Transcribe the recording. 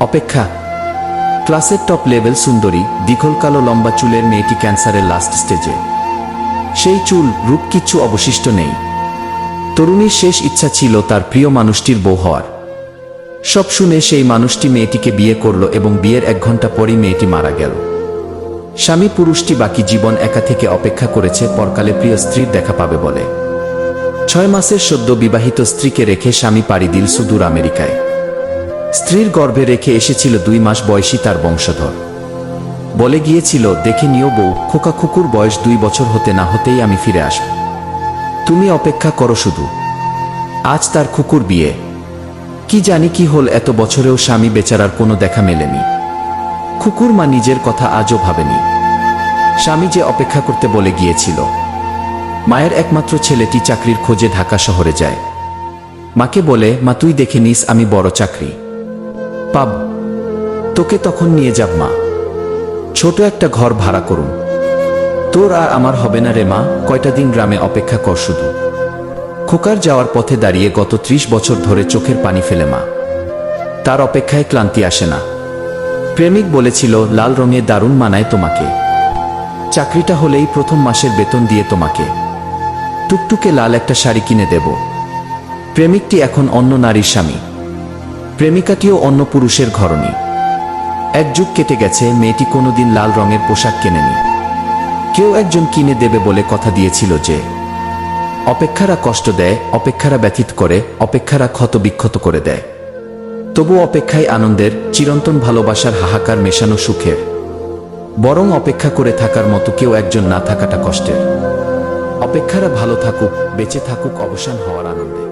অপেক্ষা। ক্লাসের top level সুন্দরী, দীঘল কালো লম্বা চুলের মেয়েটি ক্যান্সারের লাস্ট স্টেজে। সেই চুল রূপ কিচ্ছু অবশিষ্ট নেই। তরুণীর শেষ ইচ্ছা ছিল তার প্রিয় মানুষটির বউ হওয়ার। সব শুনে সেই মানুষটি মেয়েটিকে বিয়ে করল এবং বিয়ের এক ঘণ্টা পরই মেয়েটি মারা গেল। স্বামী পুরুষটি বাকি জীবন একা থেকে অপেক্ষা করেছে, পরকালে প্রিয় স্ত্রীর দেখা পাবে বলে। ছয় মাসের সদ্য বিবাহিত স্ত্রীকে রেখে স্বামী পাড়ি দিল সুদূর আমেরিকায়। স্ত্রীর গর্ভে রেখে এসেছিল দুই মাস বয়সী তার বংশধর। বলে গিয়েছিল, দেখে নিও বউ, খোকা খুকুর বয়স দুই বছর হতে না হতেই আমি ফিরে আসব। তুমি অপেক্ষা করো শুধু। আজ তার খুকুর বিয়ে। কি জানি কি হল এত বছরেও স্বামী বেচারার কোনো দেখা মেলেনি। খুকুর মা নিজের কথা আজও ভাবেনি। স্বামী যে অপেক্ষা করতে বলে গিয়েছিল, মায়ের একমাত্র ছেলেটি চাকরির খোঁজে ঢাকা শহরে যায়। মাকে বলে, মা, তুই দেখে নিস, আমি বড় চাকরি। পাব। তোকে তখন নিয়ে যাব মা। ছোট একটা ঘর ভাড়া করুন। তোর আর আমার হবে না রে মা, কয়টা দিন গ্রামে অপেক্ষা কর শুধু। খোকার যাওয়ার পথে দাঁড়িয়ে গত ত্রিশ বছর ধরে চোখের পানি ফেলে মা। তার অপেক্ষায় ক্লান্তি আসে না। প্রেমিক বলেছিল, লাল রঙে দারুণ মানায় তোমাকে। চাকরিটা হলেই প্রথম মাসের বেতন দিয়ে তোমাকে। টুকটুকে লাল একটা শাড়ি কিনে দেব। প্রেমিকটি এখন অন্য নারীর স্বামী। প্রেমিকাটিও অন্য পুরুষের ঘরণী। এক যুগ কেটে গেছে, মেয়েটি কোনোদিন লাল রঙের পোশাক কেনেনি। কেউ একজন কিনে দেবে বলে কথা দিয়েছিল যে, অপেক্ষারা কষ্ট দেয়, অপেক্ষারা ব্যথিত করে, অপেক্ষারা ক্ষত বিক্ষত করে দেয়। তবু অপেক্ষায় আনন্দের, চিরন্তন ভালোবাসার হাহাকার মেশানো সুখের। বরং অপেক্ষা করে থাকার মতো কেউ একজন না থাকাটা কষ্টের। অপেক্ষারা ভালো থাকুক, বেঁচে থাকুক অবসান হওয়ার আনন্দ।